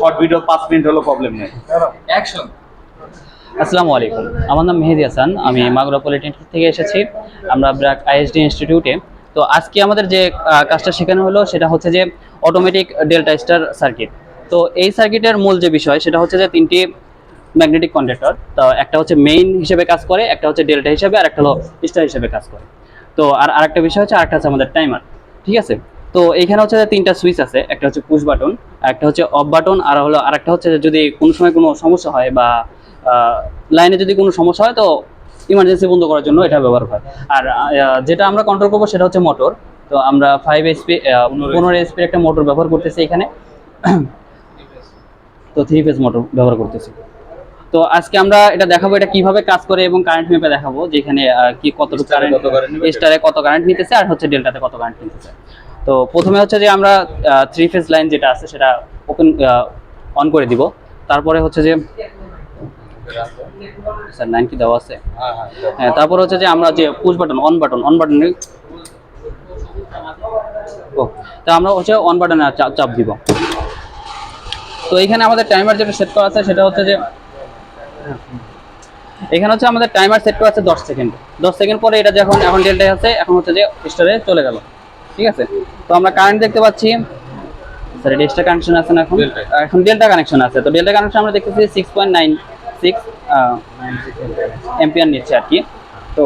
Short video পাঁচ minute হলো problem নেই। অ্যাকশন আসসালামু আলাইকুম আমার নাম মেহেদি হাসান আমি মাগুরা পলিটেকনিক থেকে এসেছি। আমরা ব্র্যাক আইএসডি ইনস্টিটিউটে তো আজকে আমাদের যে কাজটা শেখানো হলো সেটা হচ্ছে যে অটোমেটিক ডেল্টা স্টার সার্কিট তো এই সার্কিটের মূল যে বিষয় সেটা হচ্ছে যে তিনটি ম্যাগনেটিক কন্ডাক্টর তো একটা হচ্ছে মেইন হিসেবে কাজ করে একটা হচ্ছে ডেল্টা হিসেবে আর একটা হলো স্টার হিসেবে কাজ করে। তো আর আরেকটা বিষয় হচ্ছে আরেকটা হচ্ছে আমাদের টাইমার ঠিক আছে? তো এখানে হচ্ছে যে তিনটা সুইচ আছে একটা হচ্ছে পুশ বাটন একটা হচ্ছে অফ বাটন আর হলো আর একটা হচ্ছে যদি কোনো সময় কোনো সমস্যা হয় বা লাইনে যদি কোনো সমস্যা হয় তো ইমার্জেন্সি বন্ধ করার জন্য এটা ব্যবহার হয়। আর যেটা আমরা কন্ট্রোল করব সেটা হচ্ছে মোটর তো আমরা ফাইভ এসপি পনেরো এসপির একটা মোটর ব্যবহার করতেছি এখানে। তো থ্রি ফেজ মোটর ব্যবহার করতেছি। তো আজকে আমরা এটা দেখাবো এটা কীভাবে কাজ করে এবং কারেন্ট মেপে দেখাবো যেখানে কি কতটুকু কারেন্ট কত নিবে? স্টারে কত কারেন্ট নিতেছে আর হচ্ছে ডেল্টাতে কত কারেন্ট নিতেছে। তো প্রথমে হচ্ছে যে আমরা থ্রি ফেজ লাইন যেটা আছে সেটা ওপেন অন করে দিব। তারপরে হচ্ছে যে স্যার লাইন কি দেওয়া আছে? হ্যাঁ হ্যাঁ হ্যাঁ তারপর হচ্ছে যে আমরা যে push button on button on button ও তা আমরা হচ্ছে অন বাটনে চাপ দিব। তো এখানে আমাদের টাইমার যেটা সেট করা আছে সেটা হচ্ছে যে এখানে হচ্ছে আমাদের টাইমার সেট করা আছে দশ সেকেন্ড দশ সেকেন্ড পরে এটা যখন এখন ডেল্টায় আছে এখন হচ্ছে যে স্টারে চলে গেল। ঠিক আছে? তো আমরা কারেন্ট দেখতে পাচ্ছি। স্যার এক্সট্রা কানেকশন আছে না এখন? এখন ডেল্টা কানেকশন আছে। তো ডেল্টা কানেকশন আমরা দেখতেছি six point nine six ampere নিচ্ছে আর কি। তো